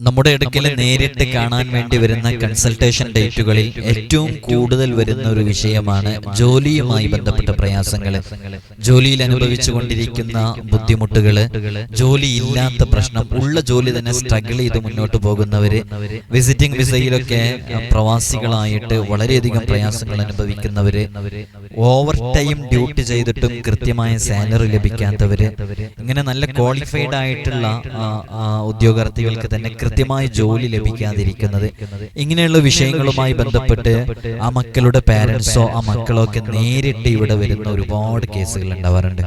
നമ്മുടെ ഇടയ്ക്കിൽ നേരിട്ട് കാണാൻ വേണ്ടി വരുന്ന കൺസൾട്ടേഷൻ ഡേറ്റുകളിൽ ഏറ്റവും കൂടുതൽ വരുന്ന ഒരു വിഷയമാണ് ജോലിയുമായി ബന്ധപ്പെട്ട പ്രയാസങ്ങൾ ജോലിയിൽ അനുഭവിച്ചു കൊണ്ടിരിക്കുന്ന ബുദ്ധിമുട്ടുകൾ ജോലി ഇല്ലാത്ത പ്രശ്നം ഉള്ള ജോലി തന്നെ സ്ട്രഗിൾ ചെയ്ത് മുന്നോട്ട് പോകുന്നവര് വിസിറ്റിംഗ് വിസയിലൊക്കെ പ്രവാസികളായിട്ട് വളരെയധികം പ്രയാസങ്ങൾ അനുഭവിക്കുന്നവര് ഓവർ ടൈം ഡ്യൂട്ടി ചെയ്തിട്ടും കൃത്യമായ സാലറി ലഭിക്കാത്തവര് ഇങ്ങനെ നല്ല ക്വാളിഫൈഡ് ആയിട്ടുള്ള ഉദ്യോഗാർത്ഥികൾക്ക് തന്നെ കൃത്യമായ ജോലി ലഭിക്കാതിരിക്കുന്നത്. ഇങ്ങനെയുള്ള വിഷയങ്ങളുമായി ബന്ധപ്പെട്ട് ആ മക്കളുടെ പാരൻസോ ആ മക്കളോ ഒക്കെ നേരിട്ട് ഇവിടെ വരുന്ന ഒരുപാട് കേസുകൾ ഉണ്ടാവാറുണ്ട്.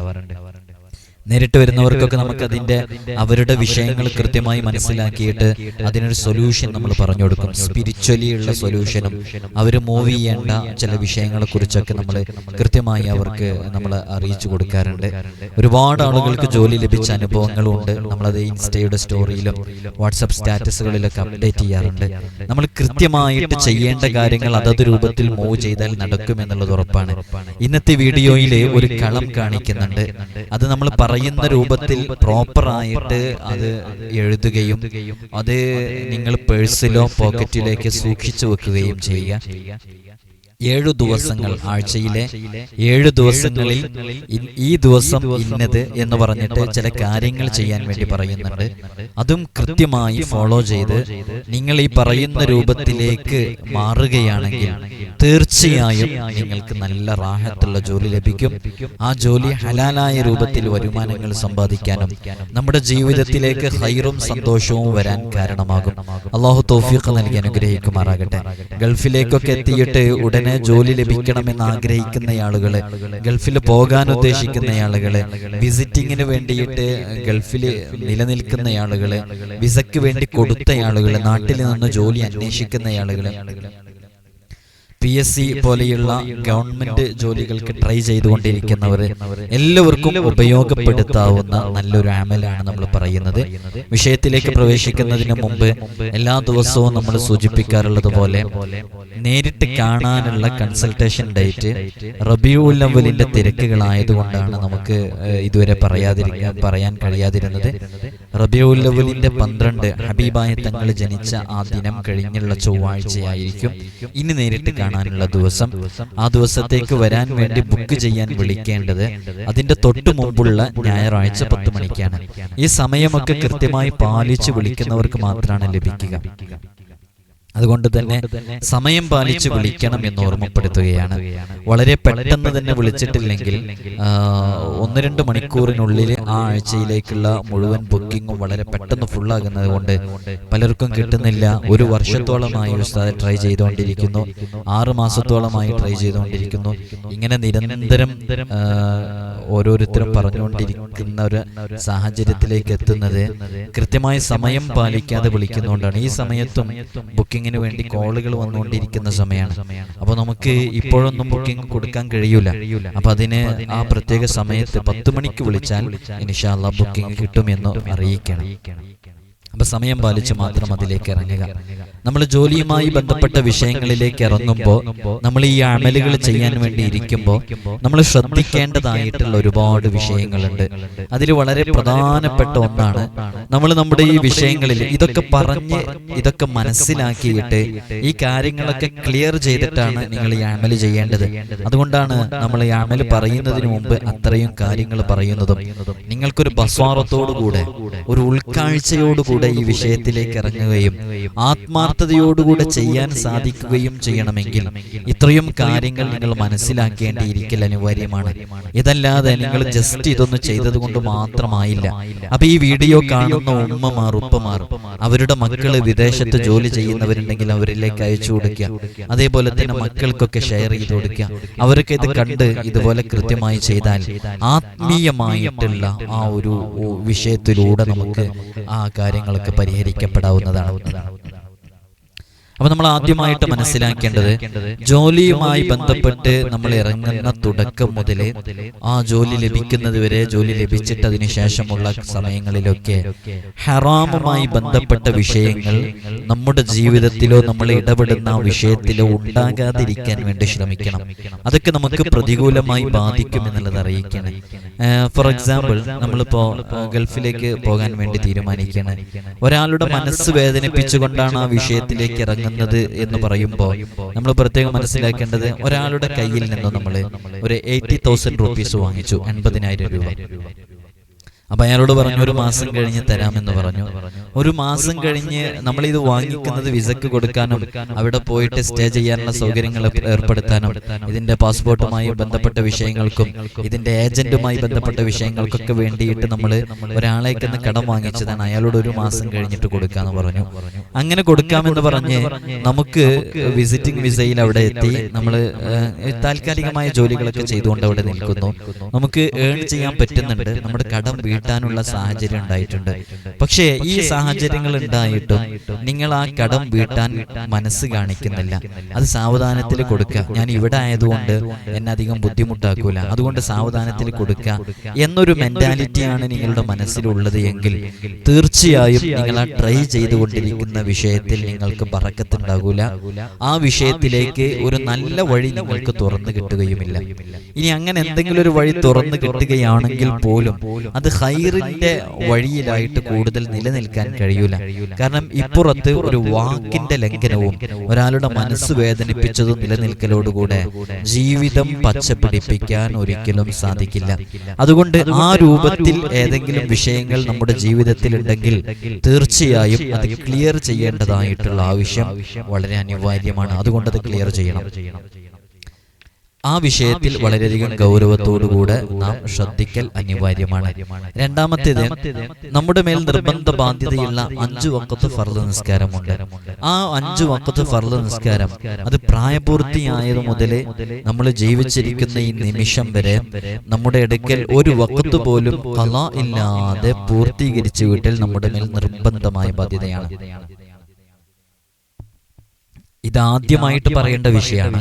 നേരിട്ട് വരുന്നവർക്കൊക്കെ നമുക്ക് അതിന്റെ അവരുടെ വിഷയങ്ങൾ കൃത്യമായി മനസ്സിലാക്കിയിട്ട് അതിനൊരു സൊല്യൂഷൻ നമ്മൾ പറഞ്ഞു കൊടുക്കും. സ്പിരിച്വലി ഉള്ള സൊല്യൂഷനും അവർ മൂവ് ചെയ്യേണ്ട ചില വിഷയങ്ങളെ കുറിച്ചൊക്കെ നമ്മൾ കൃത്യമായി അവർക്ക് നമ്മൾ അറിയിച്ചു കൊടുക്കാറുണ്ട്. ഒരുപാട് ആളുകൾക്ക് ജോലി ലഭിച്ച അനുഭവങ്ങളുണ്ട്. നമ്മളത് ഇൻസ്റ്റയുടെ സ്റ്റോറിയിലും വാട്സപ്പ് സ്റ്റാറ്റസുകളിലൊക്കെ അപ്ഡേറ്റ് ചെയ്യാറുണ്ട്. നമ്മൾ കൃത്യമായിട്ട് ചെയ്യേണ്ട കാര്യങ്ങൾ അതത് രൂപത്തിൽ മൂവ് ചെയ്താൽ നടക്കും എന്നുള്ളത് ഉറപ്പാണ്. ഇന്നത്തെ വീഡിയോയിൽ ഒരു കളം കാണിക്കുന്നുണ്ട്. അത് നമ്മൾ പറയുന്ന രൂപത്തിൽ പ്രോപ്പറായിട്ട് അത് എഴുതുകയും അത് നിങ്ങൾ പേഴ്സിലോ പോക്കറ്റിലേക്ക് സൂക്ഷിച്ചു വെക്കുകയും ചെയ്യുക. ഏഴു ദിവസങ്ങൾ ആഴ്ചയിലെ ഏഴു ദിവസങ്ങളിൽ ഈ ദിവസം ഇന്നത് എന്ന് പറഞ്ഞിട്ട് ചില കാര്യങ്ങൾ ചെയ്യാൻ വേണ്ടി പറയുന്നുണ്ട്. അതും കൃത്യമായി ഫോളോ ചെയ്ത് നിങ്ങൾ ഈ പറയുന്ന രൂപത്തിലേക്ക് മാറുകയാണെങ്കിൽ തീർച്ചയായും നിങ്ങൾക്ക് നല്ല റാഹത്തുള്ള ജോലി ലഭിക്കും. ആ ജോലി ഹലാലായ രൂപത്തിൽ വരുമാനങ്ങൾ സമ്പാദിക്കാനും നമ്മുടെ ജീവിതത്തിലേക്ക് ഹൈറും സന്തോഷവും വരാൻ കാരണമാകും. അള്ളാഹു തോഫിക്ക് നൽകി അനുഗ്രഹിക്കുമാറാകട്ടെ. ഗൾഫിലേക്കൊക്കെ എത്തിയിട്ട് ഉടനെ ജോലി ലഭിക്കണമെന്ന് ആഗ്രഹിക്കുന്ന ആളുകൾ ഗൾഫിൽ പോകാൻ ഉദ്ദേശിക്കുന്ന ആളുകൾ വിസിറ്റിങ്ങിന് വേണ്ടിയിട്ട് ഗൾഫിൽ നിലനിൽക്കുന്ന ആളുകൾ വിസയ്ക്ക് വേണ്ടി കൊടുത്ത ആളുകൾ നാട്ടിൽ നിന്ന് ജോലി അന്വേഷിക്കുന്ന ആളുകൾ പി എസ് സി പോലെയുള്ള ഗവൺമെന്റ് ജോലികൾക്ക് ട്രൈ ചെയ്തുകൊണ്ടിരിക്കുന്നവർ എല്ലാവർക്കും ഉപയോഗപ്പെടുത്താവുന്ന നല്ലൊരു ആമലാണ് നമ്മൾ പറയുന്നത്. വിഷയത്തിലേക്ക് പ്രവേശിക്കുന്നതിന് മുമ്പ് എല്ലാ ദിവസവും നമ്മൾ സൂചിപ്പിക്കാറുള്ളത് പോലെ നേരിട്ട് കാണാനുള്ള കൺസൾട്ടേഷൻ ഡേറ്റ് റബിയുൽ അവലിന്റെ തിരക്കുകളായതുകൊണ്ടാണ് നമുക്ക് ഇതുവരെ പറയാതിരിക്കാൻ പറയാൻ കഴിയാതിരുന്നത്. റബിയുൽ അവലിന്റെ പന്ത്രണ്ട് ഹബീബായ തങ്ങൾ ജനിച്ച ആ ദിനം കഴിഞ്ഞുള്ള ചൊവ്വാഴ്ചയായിരിക്കും. ഇനി നേരിട്ട് കാണാനുള്ള ദിവസം ആ ദിവസത്തേക്ക് വരാൻ വേണ്ടി ബുക്ക് ചെയ്യാൻ വിളിക്കേണ്ടത് അതിന്റെ തൊട്ടു മുമ്പുള്ള ഞായറാഴ്ച പത്ത് മണിക്കാണ്. ഈ സമയമൊക്കെ കൃത്യമായി പാലിച്ച് വിളിക്കുന്നവർക്ക് മാത്രമാണ് ലഭിക്കുക. അതുകൊണ്ട് തന്നെ സമയം പാലിച്ച് വിളിക്കണം എന്ന് ഓർമ്മപ്പെടുത്തുകയാണ്. വളരെ പെട്ടെന്ന് തന്നെ വിളിച്ചിട്ടില്ലെങ്കിൽ ഒന്ന് രണ്ട് മണിക്കൂറിനുള്ളിൽ ആ ആഴ്ചയിലേക്കുള്ള മുഴുവൻ ബുക്കിങ്ങും വളരെ പെട്ടെന്ന് ഫുള്ളാകുന്നത് കൊണ്ട് പലർക്കും കിട്ടുന്നില്ല. ഒരു വർഷത്തോളമായി ഉസ്താദ് ട്രൈ ചെയ്തുകൊണ്ടിരിക്കുന്നു. ആറ് മാസത്തോളമായി ട്രൈ ചെയ്തുകൊണ്ടിരിക്കുന്നു. ഇങ്ങനെ നിരന്തരം ഓരോരുത്തരും പറഞ്ഞുകൊണ്ടിരിക്കുന്ന ഒരു സാഹചര്യത്തിലേക്ക് എത്തുന്നത് കൃത്യമായ സമയം പാലിക്കാതെ വിളിക്കുന്നതുകൊണ്ടാണ്. ഈ സമയത്തും ബുക്കിങ്ങിന് വേണ്ടി കോളുകൾ വന്നുകൊണ്ടിരിക്കുന്ന സമയമാണ്. അപ്പോൾ നമുക്ക് ഇപ്പോഴൊന്നും ബുക്കിംഗ് കൊടുക്കാൻ കഴിയൂല. അപ്പൊ അതിന് ആ പ്രത്യേക സമയത്ത് പത്ത് മണിക്ക് വിളിച്ചാൽ ഇൻഷാല്ല ബുക്കിംഗ് കിട്ടുമെന്ന് അറിയിക്കണം. അപ്പൊ സമയം പാലിച്ച് മാത്രം അതിലേക്ക് ഇറങ്ങുക. നമ്മൾ ജോലിയുമായി ബന്ധപ്പെട്ട വിഷയങ്ങളിലേക്ക് ഇറങ്ങുമ്പോൾ നമ്മൾ ഈ അമലുകൾ ചെയ്യാൻ വേണ്ടി ഇരിക്കുമ്പോൾ നമ്മൾ ശ്രദ്ധിക്കേണ്ടതായിട്ടുള്ള ഒരുപാട് വിഷയങ്ങളുണ്ട്. അതിൽ വളരെ പ്രധാനപ്പെട്ട ഒന്നാണ് നമ്മൾ നമ്മുടെ ഈ വിഷയങ്ങളിൽ ഇതൊക്കെ പറഞ്ഞ് ഇതൊക്കെ മനസ്സിലാക്കിയിട്ട് ഈ കാര്യങ്ങളൊക്കെ ക്ലിയർ ചെയ്തിട്ടാണ് നിങ്ങൾ ഈ അമൽ ചെയ്യേണ്ടത്. അതുകൊണ്ടാണ് നമ്മൾ ഈ അമൽ പറയുന്നതിന് മുമ്പ് അത്രയും കാര്യങ്ങൾ പറയുന്നതും. നിങ്ങൾക്കൊരു ബസ്വാറത്തോടുകൂടെ ഒരു ഉൾക്കാഴ്ചയോടുകൂടെ ഈ വിഷയത്തിലേക്ക് ഇറങ്ങുകയും ആത്മാർത്ഥതയോടുകൂടെ ചെയ്യാൻ സാധിക്കുകയും ചെയ്യണമെങ്കിൽ ഇത്രയും കാര്യങ്ങൾ നിങ്ങൾ മനസ്സിലാക്കേണ്ടിയിരിക്കൽ അനിവാര്യമാണ്. ഇതല്ലാതെ നിങ്ങൾ ജസ്റ്റ് ഇതൊന്ന് ചെയ്തത് കൊണ്ട് മാത്രമായില്ല. അപ്പൊ ഈ വീഡിയോ കാണുന്ന ഉമ്മമാർ ഉപ്പമാർ അവരുടെ മക്കൾ വിദേശത്ത് ജോലി ചെയ്യുന്നവരുണ്ടെങ്കിൽ അവരിലേക്ക് അയച്ചു കൊടുക്കുക. അതേപോലെ തന്നെ മക്കൾക്കൊക്കെ ഷെയർ ചെയ്ത് കൊടുക്കുക. അവർക്ക് ഇത് കണ്ട് ഇതുപോലെ കൃത്യമായി ചെയ്താൽ ആത്മീയമായിട്ടുള്ള ആ ഒരു വിഷയത്തിലൂടെ നമുക്ക് ആ കാര്യങ്ങളൊക്കെ പരിഹരിക്കപ്പെടാവുന്നതാണ്. അപ്പൊ നമ്മൾ ആദ്യമായിട്ട് മനസ്സിലാക്കേണ്ടത് ജോലിയുമായി ബന്ധപ്പെട്ട് നമ്മൾ ഇറങ്ങുന്ന തുടക്കം മുതൽ ആ ജോലി ലഭിക്കുന്നത് വരെ ജോലി ലഭിച്ചിട്ട് അതിന് ശേഷമുള്ള സമയങ്ങളിലൊക്കെ ഹറാമുമായി ബന്ധപ്പെട്ട വിഷയങ്ങൾ നമ്മുടെ ജീവിതത്തിലോ നമ്മൾ ഇടപെടുന്ന വിഷയത്തിലോ ഉണ്ടാകാതിരിക്കാൻ വേണ്ടി ശ്രമിക്കണം. അതൊക്കെ നമുക്ക് പ്രതികൂലമായി ബാധിക്കും എന്നുള്ളത് അറിയിക്കണം. ഫോർ എക്സാമ്പിൾ നമ്മളിപ്പോ ഗൾഫിലേക്ക് പോകാൻ വേണ്ടി തീരുമാനിക്കണം. ഒരാളുടെ മനസ്സ് വേദനിപ്പിച്ചുകൊണ്ടാണ് ആ വിഷയത്തിലേക്ക് ഇറങ്ങുന്നത്. എന്ന് പറയുമ്പോൾ നമ്മൾ പ്രത്യേകം മനസ്സിലാക്കേണ്ടത് ഒരാളുടെ കയ്യിൽ നിന്ന് നമ്മൾ ഒരു എയ്റ്റി തൗസൻഡ് റുപ്പീസ് വാങ്ങിച്ചു എൺപതിനായിരം രൂപ. അപ്പൊ അയാളോട് പറഞ്ഞു ഒരു മാസം കഴിഞ്ഞ് തരാമെന്ന് പറഞ്ഞു. ഒരു മാസം കഴിഞ്ഞ് നമ്മൾ ഇത് വാങ്ങിക്കുന്നത് വിസക്ക് കൊടുക്കാനും അവിടെ പോയിട്ട് സ്റ്റേ ചെയ്യാനുള്ള സൗകര്യങ്ങൾ ഏർപ്പെടുത്താനും ഇതിന്റെ പാസ്പോർട്ടുമായി ബന്ധപ്പെട്ട വിഷയങ്ങൾക്കും ഇതിന്റെ ഏജന്റുമായി ബന്ധപ്പെട്ട വിഷയങ്ങൾക്കൊക്കെ വേണ്ടിയിട്ട് നമ്മൾ ഒരാളേക്ക് കടം വാങ്ങിച്ചതാണ് അയാളോട് ഒരു മാസം കഴിഞ്ഞിട്ട് കൊടുക്കാന്ന് പറഞ്ഞു. അങ്ങനെ കൊടുക്കാമെന്ന് പറഞ്ഞ് നമുക്ക് വിസിറ്റിംഗ് വിസയിൽ അവിടെ എത്തി നമ്മൾ താൽക്കാലികമായ ജോലികളൊക്കെ ചെയ്തുകൊണ്ട് അവിടെ നിൽക്കുന്നു. നമുക്ക് ഏൺ ചെയ്യാൻ പറ്റുന്നുണ്ട് നമ്മുടെ കടം വീട്ടാനുള്ള സാഹചര്യം ഉണ്ടായിട്ടുണ്ട്. പക്ഷേ ഈ സാഹചര്യങ്ങൾ ഉണ്ടായിട്ടും നിങ്ങൾ ആ കടം വീട്ടാൻ മനസ്സ് കാണിക്കുന്നില്ല. അത് സാവധാനത്തിൽ കൊടുക്കുക. ഞാൻ ഇവിടെ ആയതുകൊണ്ട് എന്നെ അധികം ബുദ്ധിമുട്ടാക്കൂല. അതുകൊണ്ട് സാവധാനത്തിൽ കൊടുക്കുക എന്നൊരു മെന്റാലിറ്റിയാണ് നിങ്ങളുടെ മനസ്സിലുള്ളത് എങ്കിൽ തീർച്ചയായും നിങ്ങൾ ആ ട്രൈ ചെയ്തുകൊണ്ടിരിക്കുന്ന വിഷയത്തിൽ നിങ്ങൾക്ക് പറക്കത്തുണ്ടാകൂല. ആ വിഷയത്തിലേക്ക് ഒരു നല്ല വഴി നിങ്ങൾക്ക് തുറന്നു കിട്ടുകയുമില്ല. ഇനി അങ്ങനെ എന്തെങ്കിലും ഒരു വഴി തുറന്നു കിട്ടുകയാണെങ്കിൽ പോലും അത് ഹൈറിന്റെ വഴിയിലായിട്ട് കൂടുതൽ നിലനിൽക്കാൻ കഴിയൂല. കാരണം ഇപ്പുറത്ത് ഒരു വാക്കിന്റെ ലംഘനവും ഒരാളുടെ മനസ്സ് വേദനിപ്പിച്ചതും നിലനിൽക്കലോടുകൂടെ ജീവിതം പച്ചപിടിപ്പിക്കാൻ ഒരിക്കലും സാധിക്കില്ല. അതുകൊണ്ട് ആ രൂപത്തിൽ ഏതെങ്കിലും വിഷയങ്ങൾ നമ്മുടെ ജീവിതത്തിൽ ഉണ്ടെങ്കിൽ തീർച്ചയായും അത് ക്ലിയർ ചെയ്യേണ്ടതായിട്ടുള്ള ആവശ്യം വളരെ അനിവാര്യമാണ്. അതുകൊണ്ട് അത് ക്ലിയർ ചെയ്യണം. ആ വിഷയത്തിൽ വളരെയധികം ഗൗരവത്തോടുകൂടെ നാം ശ്രദ്ധിക്കൽ അനിവാര്യമാണ്. രണ്ടാമത്തേത് നമ്മുടെ മേൽ നിർബന്ധ ബാധ്യതയുള്ള അഞ്ചു വക്കത്ത് ഫർദ് നിസ്കാരമുണ്ട്. ആ അഞ്ചു വക്കത്ത് ഫർദ് നിസ്കാരം അത് പ്രായപൂർത്തിയായത് മുതൽ നമ്മൾ ജീവിച്ചിരിക്കുന്ന ഈ നിമിഷം വരെ നമ്മുടെ അടുക്കൽ ഒരു വക്കത്ത് പോലും കല ഇല്ലാതെ പൂർത്തീകരിച്ചു വീട്ടിൽ നമ്മുടെ മേൽ നിർബന്ധമായ ബാധ്യതയാണ്. ഇതാദ്യമായിട്ട് പറയേണ്ട വിഷയമാണ്.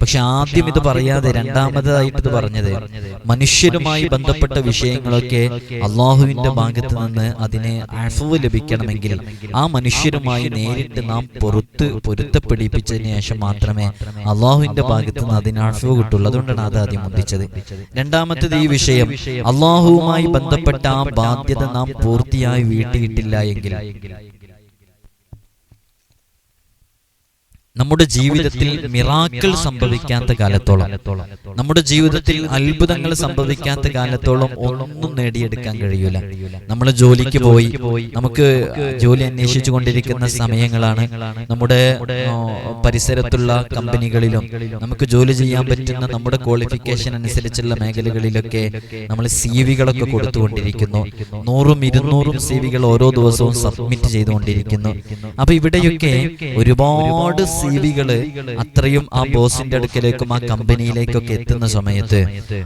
പക്ഷെ ആദ്യം ഇത് പറയാതെ രണ്ടാമതായിട്ട് ഇത് പറഞ്ഞത് മനുഷ്യരുമായി ബന്ധപ്പെട്ട വിഷയങ്ങളൊക്കെ അള്ളാഹുവിന്റെ ഭാഗത്ത് നിന്ന് അതിന് അഫവ് ലഭിക്കണമെങ്കിൽ ആ മനുഷ്യരുമായി നേരിട്ട് നാം പുറത്ത് പൊരുത്തപ്പെടിപ്പിച്ചതിന് ശേഷം മാത്രമേ അള്ളാഹുവിന്റെ ഭാഗത്ത് നിന്ന് അതിന് അഫവ് കിട്ടുള്ളൂ അതുകൊണ്ടാണ് അത് ആദ്യം മുന്തിച്ചത് രണ്ടാമത്തത് ഈ വിഷയം അള്ളാഹുവുമായി ബന്ധപ്പെട്ട ആ ബാധ്യത നാം പൂർത്തിയായി വീട്ടിയിട്ടില്ല എങ്കിൽ നമ്മുടെ ജീവിതത്തിൽ മിറാക്കൾ സംഭവിക്കാത്ത കാലത്തോളം നമ്മുടെ ജീവിതത്തിൽ അത്ഭുതങ്ങൾ സംഭവിക്കാത്ത കാലത്തോളം ഒന്നും നേടിയെടുക്കാൻ കഴിയൂല. നമ്മൾ ജോലിക്ക് പോയി നമുക്ക് ജോലി അന്വേഷിച്ചു കൊണ്ടിരിക്കുന്ന സമയങ്ങളാണ് നമ്മുടെ പരിസരത്തുള്ള കമ്പനികളിലും നമുക്ക് ജോലി ചെയ്യാൻ പറ്റുന്ന നമ്മുടെ ക്വാളിഫിക്കേഷൻ അനുസരിച്ചുള്ള മേഖലകളിലൊക്കെ നമ്മൾ സി വികളൊക്കെ കൊടുത്തുകൊണ്ടിരിക്കുന്നു. നൂറും ഇരുന്നൂറും സി വികൾ ഓരോ ദിവസവും സബ്മിറ്റ് ചെയ്തുകൊണ്ടിരിക്കുന്നു. അപ്പൊ ഇവിടെയൊക്കെ ഒരുപാട് സി വികൾ അത്രയും ആ ബോസിന്റെ അടുക്കലേക്കും ആ കമ്പനിയിലേക്കൊക്കെ എത്തുന്ന സമയത്ത്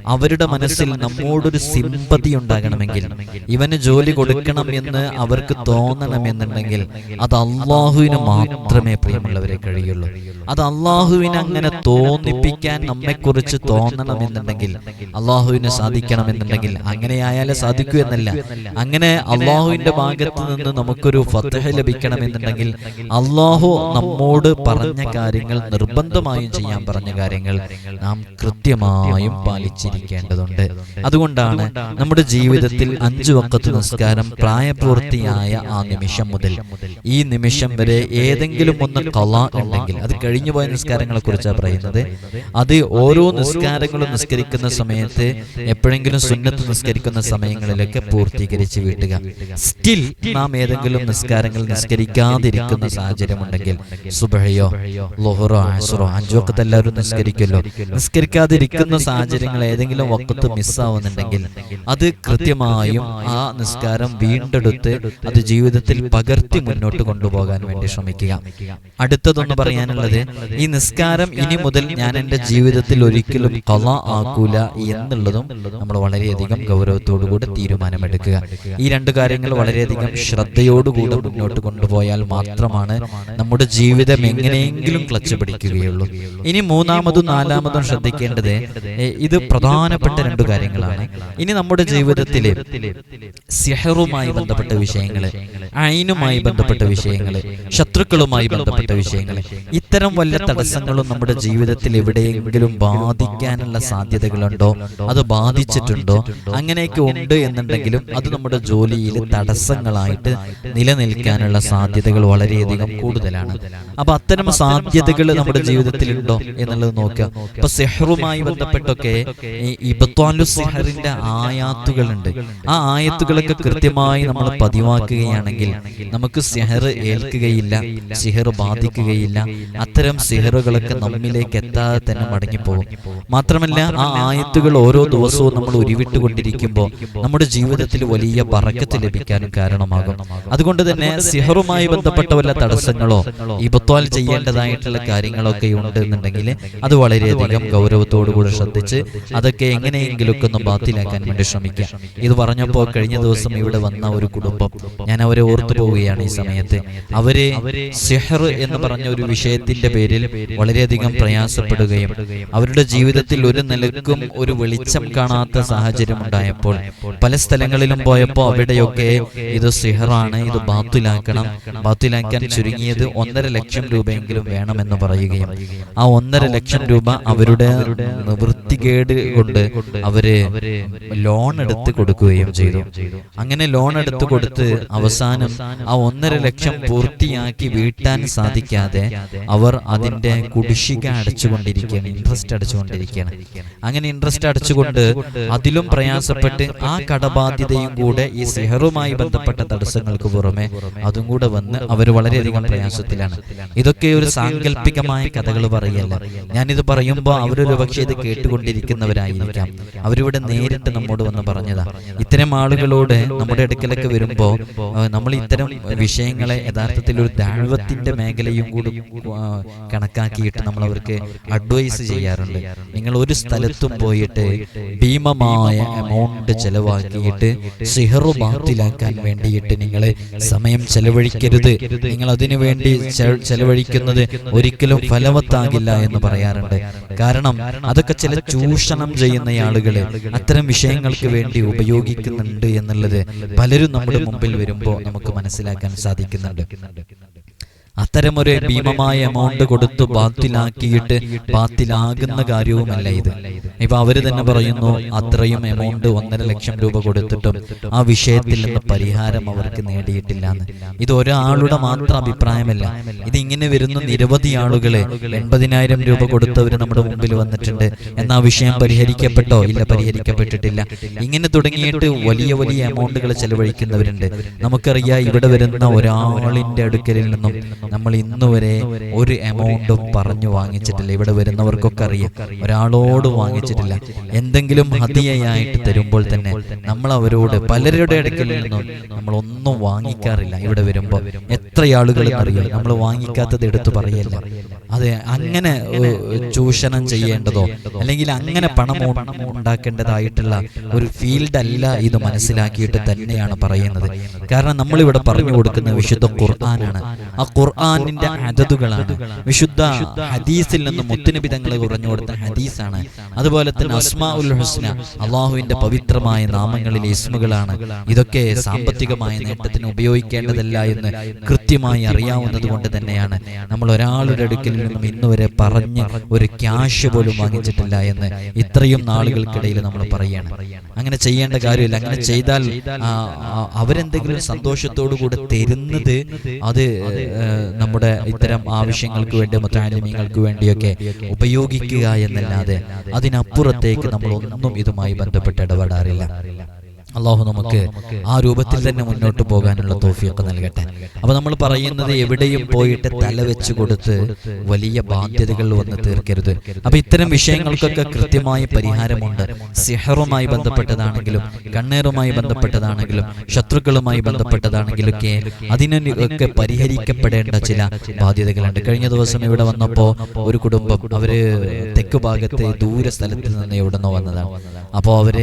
അവരുടെ മനസ്സിൽ നമ്മോടൊരു സിമ്പതി ഉണ്ടാകണമെങ്കിൽ ഇവന് ജോലി കൊടുക്കണം എന്ന് അവർക്ക് തോന്നണമെന്നുണ്ടെങ്കിൽ അത് അള്ളാഹുവിന് മാത്രമേ പ്രിയമുള്ളവരെ കഴിയുള്ളൂ. അത് അള്ളാഹുവിനെ അങ്ങനെ തോന്നിപ്പിക്കാൻ നമ്മെക്കുറിച്ച് തോന്നണമെന്നുണ്ടെങ്കിൽ അള്ളാഹുവിന് സാധിക്കണമെന്നുണ്ടെങ്കിൽ അങ്ങനെയായാലേ സാധിക്കൂ എന്നല്ല. അങ്ങനെ അള്ളാഹുവിന്റെ ഭാഗത്ത് നിന്ന് നമുക്കൊരു ഫത്തഹ ലഭിക്കണമെന്നുണ്ടെങ്കിൽ അള്ളാഹു നമ്മോട് പറഞ്ഞ കാര്യങ്ങൾ നിർബന്ധമായും ചെയ്യാൻ പറഞ്ഞ കാര്യങ്ങൾ നാം കൃത്യമായും പാലിച്ചിരിക്കേണ്ടതുണ്ട്. അതുകൊണ്ടാണ് നമ്മുടെ ജീവിതത്തിൽ അഞ്ചു വക്കത്ത് നിസ്കാരം പ്രായപൂർത്തിയായ ആ നിമിഷം മുതൽ ഈ നിമിഷം വരെ ഏതെങ്കിലും ഒന്ന് കല ഉണ്ടെങ്കിൽ അത് കഴിഞ്ഞു പോയ നിസ്കാരങ്ങളെ കുറിച്ചാണ് പറയുന്നത്. അത് ഓരോ നിസ്കാരങ്ങളും നിസ്കരിക്കുന്ന സമയത്ത് എപ്പോഴെങ്കിലും സുന്നത്ത് നിസ്കരിക്കുന്ന സമയങ്ങളിലൊക്കെ പൂർത്തീകരിച്ച് വീട്ടുക. സ്റ്റിൽ നാം ഏതെങ്കിലും നിസ്കാരങ്ങൾ നിസ്കരിക്കാതിരിക്കുന്ന സാഹചര്യമുണ്ടെങ്കിൽ സുബഹയോ ലോഹറോ അഞ്ചു വക്കത്ത് എല്ലാവരും നിസ്കരിക്കുമല്ലോ. നിസ്കരിക്കാതിരിക്കുന്ന സാഹചര്യങ്ങൾ ഏതെങ്കിലും വക്കത്ത് മിസ്സാവുന്നുണ്ടെങ്കിൽ അത് കൃത്യമായും ആ നിസ്കാരം വീണ്ടെടുത്ത് അത് ജീവിതത്തിൽ പകർത്തി മുന്നോട്ട് കൊണ്ടുപോകാൻ വേണ്ടി ശ്രമിക്കുക. അടുത്തതൊന്ന് പറയാനുള്ളത് ഈ നിസ്കാരം ഇനി മുതൽ ഞാൻ എന്റെ ജീവിതത്തിൽ ഒരിക്കലും കല ആക്കൂല എന്നുള്ളതും നമ്മൾ വളരെയധികം ഗൗരവത്തോടുകൂടി തീരുമാനമെടുക്കുക. ഈ രണ്ട് കാര്യങ്ങൾ വളരെയധികം ശ്രദ്ധയോടുകൂടി മുന്നോട്ട് കൊണ്ടുപോയാൽ മാത്രമാണ് നമ്മുടെ ജീവിതം എങ്ങനെയെങ്കിലും ക്ലച്ച് പിടിക്കുകയുള്ളൂ. ഇനി മൂന്നാമതും നാലാമതും ശ്രദ്ധിക്കേണ്ടത് ഇത് പ്രധാനപ്പെട്ട രണ്ടു കാര്യങ്ങളാണ്. ഇനി നമ്മുടെ ജീവിതത്തിൽ സിഹറുമായി ബന്ധപ്പെട്ട വിഷയങ്ങൾ അയിനുമായി ബന്ധപ്പെട്ട വിഷയങ്ങൾ ശത്രുക്കളുമായി ബന്ധപ്പെട്ട വിഷയങ്ങൾ ഇത്തരം വല്ല തടസ്സങ്ങളും നമ്മുടെ ജീവിതത്തിൽ എവിടെയെങ്കിലും ബാധിക്കാനുള്ള സാധ്യതകളുണ്ടോ? അത് ബാധിച്ചിട്ടുണ്ടോ? അങ്ങനെയൊക്കെ ഉണ്ട് എന്നുണ്ടെങ്കിലും അത് നമ്മുടെ ജോലിയിൽ തടസ്സങ്ങളായിട്ട് നിലനിൽക്കാനുള്ള സാധ്യതകൾ വളരെയധികം കൂടുതലാണ്. അപ്പൊ അത്തരം സാധ്യതകൾ നമ്മുടെ ജീവിതത്തിൽ ഉണ്ടോ എന്നുള്ളത് നോക്കുക. ഇപ്പൊ സെഹറുമായി ബന്ധപ്പെട്ടൊക്കെ ഇബത്വാലു സിഹറിന്റെ ആയാത്തുകളുണ്ട്. ആ ആയത്തുകളൊക്കെ കൃത്യമായി നമ്മൾ പതിവാക്കുകയാണെങ്കിൽ നമുക്ക് സെഹർ ഏൽക്കുകയില്ല സിഹർ ബാധിക്കുകയില്ല. അത്തരം സിഹറുകളൊക്കെ നമ്മിലേക്ക് എത്താതെ തന്നെ മടങ്ങിപ്പോകും മാത്രമല്ല ആ ആയത്തുകൾ ഓരോ ദിവസവും നമ്മൾ ഉരുവിട്ടുകൊണ്ടിരിക്കുമ്പോൾ നമ്മുടെ ജീവിതത്തിൽ വലിയ പറക്കത്ത് ലഭിക്കാനും കാരണമാകും. അതുകൊണ്ട് തന്നെ സിഹറുമായി ബന്ധപ്പെട്ട വല്ല തടസ്സങ്ങളോ ഇബത്വാൽ ചെയ്യേണ്ടതായിട്ടുള്ള കാര്യങ്ങളൊക്കെ ഉണ്ട് എന്നുണ്ടെങ്കിൽ അത് വളരെയധികം ഗൗരവത്തോടുകൂടി ശ്രദ്ധിച്ച് അതൊക്കെ എങ്ങനെയെങ്കിലുമൊക്കെ ഒന്ന് ബാത്തിലാക്കാൻ വേണ്ടി ശ്രമിക്കുക. ഇത് പറഞ്ഞപ്പോൾ കഴിഞ്ഞ ദിവസം ഇവിടെ വന്ന ഒരു കുടുംബം. ഞാൻ അവരെ ഓർത്തു പോവുകയാണ് ഈ സമയത്ത്. അവർ സിഹർ എന്ന് പറഞ്ഞ ഒരു വിഷയത്തിന്റെ പേരിൽ വളരെയധികം പ്രയാസപ്പെടുകയും അവരുടെ ജീവിതത്തിൽ ഒരു നിലക്കും ഒരു വെളിച്ചം കാണാത്ത സാഹചര്യം ഉണ്ടായപ്പോൾ പല സ്ഥലങ്ങളിലും പോയപ്പോൾ അവിടെയൊക്കെ ഇത് സിഹറാണ് ഇത് ബാത്തിലാക്കണം. ബാത്തിലാക്കാൻ ചുരുങ്ങിയത് ഒന്നര ലക്ഷം രൂപയെങ്കിലും വേണമെന്ന് പറയുകയും ആ ഒന്നര ലക്ഷം രൂപ അവരുടെ നിവൃത്തികേട് കൊണ്ട് അവർ ലോൺ എടുത്ത് കൊടുക്കുകയും ചെയ്തു. അങ്ങനെ ലോൺ എടുത്ത് കൊടുത്ത് അവസാനം ആ ഒന്നര ലക്ഷം പൂർത്തിയാക്കി വീട്ടാൻ സാധിക്കാതെ അവർ അതിന്റെ കുടിശ്ശിക അടച്ചുകൊണ്ടിരിക്കുകയാണ് ഇൻട്രസ്റ്റ് അടച്ചുകൊണ്ടിരിക്കുകയാണ്. അങ്ങനെ ഇൻട്രസ്റ്റ് അടച്ചുകൊണ്ട് അതിലും പ്രയാസപ്പെട്ട് ആ കടബാധ്യതയും കൂടെ ഈ സെഹറുമായി ബന്ധപ്പെട്ട തടസ്സങ്ങൾക്ക് പുറമെ അതും കൂടെ വന്ന് അവർ വളരെയധികം പ്രയാസത്തിലാണ്. ഇതൊക്കെ ഒരു സാങ്കല്പികമായ കഥകൾ പറയല്ല ഞാനിത് പറയുമ്പോൾ അവരൊരു പക്ഷേ ഇത് കേട്ടുകൊണ്ടിരിക്കുന്നവരായിരിക്കാം. അവരിവിടെ നേരിട്ട് നമ്മോട് വന്ന് പറഞ്ഞതാ. ഇത്തരം ആളുകളോട് നമ്മുടെ അടുക്കലൊക്കെ വരുമ്പോൾ നമ്മൾ ഇത്തരം വിഷയങ്ങളെ യഥാർത്ഥത്തിൽ ഒരു ദാഴ്വത്തിന്റെ മേഖലയും കൂടി കണക്കാക്കിയിട്ട് നമ്മൾ അവർക്ക് അഡ്വൈസ് ചെയ്യാറുണ്ട്. നിങ്ങൾ ഒരു സ്ഥലത്തും പോയിട്ട് ഭീമമായ എമൗണ്ട് ചെലവാക്കിയിട്ട് സിഹറു ബാത്തിലാക്കാൻ വേണ്ടിയിട്ട് നിങ്ങൾ സമയം ചെലവഴിക്കരുത്. നിങ്ങൾ അതിനു വേണ്ടി ചെ- ചെലവഴിക്കുന്നത് ഒരിക്കലും ഫലവത്താകില്ല എന്ന് പറയാറുണ്ട്. കാരണം അതൊക്കെ ചില ചൂഷണം ചെയ്യുന്ന ആളുകളെ അത്തരം വിഷയങ്ങൾക്ക് വേണ്ടി ഉപയോഗിക്കുന്നുണ്ട് എന്നുള്ളത് പലരും നമ്മുടെ മുമ്പിൽ വരുമ്പോൾ നമുക്ക് മനസ്സിലാക്കാൻ സാധിക്കുന്നുണ്ട്. അത്തരമൊരു ഭീമമായ എമൗണ്ട് കൊടുത്ത് ബാത്തിലാക്കിയിട്ട് ബാത്തിലാകുന്ന കാര്യവുമല്ല ഇത്. ഇപ്പൊ അവർ തന്നെ പറയുന്നു അത്രയും എമൗണ്ട് ഒന്നര ലക്ഷം രൂപ കൊടുത്തിട്ടും ആ വിഷയത്തിൽ നിന്ന് പരിഹാരം അവർക്ക് നേടിയിട്ടില്ല എന്ന്. ഇത് ഒരാളുടെ മാത്രം അഭിപ്രായമല്ല. ഇത് ഇങ്ങനെ വരുന്ന നിരവധി ആളുകളെ എൺപതിനായിരം രൂപ കൊടുത്തവർ നമ്മുടെ മുമ്പിൽ വന്നിട്ടുണ്ട്. എന്നാ വിഷയം പരിഹരിക്കപ്പെട്ടോ? ഇല്ല പരിഹരിക്കപ്പെട്ടിട്ടില്ല. ഇങ്ങനെ തുടങ്ങിയിട്ട് വലിയ വലിയ എമൗണ്ടുകൾ ചെലവഴിക്കുന്നവരുണ്ട്. നമുക്കറിയാം ഇവിടെ വരുന്ന ഒരാളിന്റെ അടുക്കലിൽ നിന്നും നമ്മൾ ഇന്ന് വരെ ഒരു എമൗണ്ടും പറഞ്ഞു വാങ്ങിച്ചിട്ടില്ല. ഇവിടെ വരുന്നവർക്കൊക്കെ അറിയാം. ഒരാളോട് വാങ്ങിച്ചിട്ടില്ല. എന്തെങ്കിലും ഹതിയായിട്ട് തരുമ്പോൾ തന്നെ നമ്മൾ അവരോട് പലരുടെ അടുക്കലിൽ നിന്നും നമ്മൾ ഒന്നും വാങ്ങിക്കാറില്ല. ഇവിടെ വരുമ്പോൾ എത്ര ആളുകൾ അറിയാം. നമ്മൾ വാങ്ങിക്കാത്തത് എടുത്തു പറയല്ല? അതെ അങ്ങനെ ചൂഷണം ചെയ്യേണ്ടതോ? അല്ലെങ്കിൽ അങ്ങനെ പണം ഉണ്ടാക്കേണ്ടതായിട്ടുള്ള ഒരു ഫീൽഡ് അല്ല ഇത് മനസ്സിലാക്കിയിട്ട് തന്നെയാണ് പറയുന്നത്. കാരണം നമ്മളിവിടെ പറഞ്ഞു കൊടുക്കുന്ന വിശുദ്ധ ഖുർആനാണ്. ആ ഖുർആാനിന്റെ അതതുകളാണ്. വിശുദ്ധ ഹദീസിൽ നിന്ന് മുത്തുനബി തങ്ങളെ കുറഞ്ഞു കൊടുത്ത ഹദീസാണ്. അതുപോലെ തന്നെ അസ്മാ ഉൽ ഹുസ്ന അള്ളാഹുവിന്റെ പവിത്രമായ നാമങ്ങളിലെ ഇസ്മുകളാണ്. ഇതൊക്കെ സാമ്പത്തികമായ നേട്ടത്തിന് ഉപയോഗിക്കേണ്ടതല്ല എന്ന് കൃത്യമായി അറിയാവുന്നത് കൊണ്ട് തന്നെയാണ്. നമ്മൾ ഒരാളുടെ അടുക്കൽ നിന്നും ഇന്ന് വരെ പറഞ്ഞ് ഒരു ക്യാഷ് പോലും വാങ്ങിച്ചിട്ടില്ല എന്ന് ഇത്രയും നാളുകൾക്കിടയിൽ നമ്മൾ പറയാണ്. അങ്ങനെ ചെയ്യേണ്ട കാര്യമില്ല. അങ്ങനെ ചെയ്താൽ അവരെന്തെങ്കിലും സന്തോഷത്തോടു കൂടെ തരുന്നത് അത് നമ്മുടെ ഇത്തരം ആവശ്യങ്ങൾക്ക് വേണ്ടി മുത്താലിമ്യങ്ങൾക്ക് വേണ്ടിയൊക്കെ ഉപയോഗിക്കുക എന്നല്ലാതെ അതിനപ്പുറത്തേക്ക് നമ്മൾ ഒന്നും ഇതുമായി ബന്ധപ്പെട്ട് ഇടപെടാറില്ല. അള്ളാഹു നമുക്ക് ആ രൂപത്തിൽ തന്നെ മുന്നോട്ട് പോകാനുള്ള തോഫിയൊക്കെ നൽകട്ടെ. അപ്പൊ നമ്മൾ പറയുന്നത് എവിടെയും പോയിട്ട് തല വെച്ച് കൊടുത്ത് വലിയ ബാധ്യതകൾ വന്ന് തീർക്കരുത്. അപ്പൊ ഇത്തരം വിഷയങ്ങൾക്കൊക്കെ കൃത്യമായ പരിഹാരമുണ്ട്. സിഹറുമായി ബന്ധപ്പെട്ടതാണെങ്കിലും കണ്ണേറുമായി ബന്ധപ്പെട്ടതാണെങ്കിലും ശത്രുക്കളുമായി ബന്ധപ്പെട്ടതാണെങ്കിലും ഒക്കെ അതിനൊക്കെ പരിഹരിക്കപ്പെടേണ്ട ചില ബാധ്യതകളുണ്ട്. കഴിഞ്ഞ ദിവസം ഇവിടെ വന്നപ്പോ ഒരു കുടുംബം അവർ തെക്ക് ഭാഗത്തെ ദൂര സ്ഥലത്ത് നിന്ന് എവിടുന്നോ വന്നതാണ്. അപ്പോൾ അവർ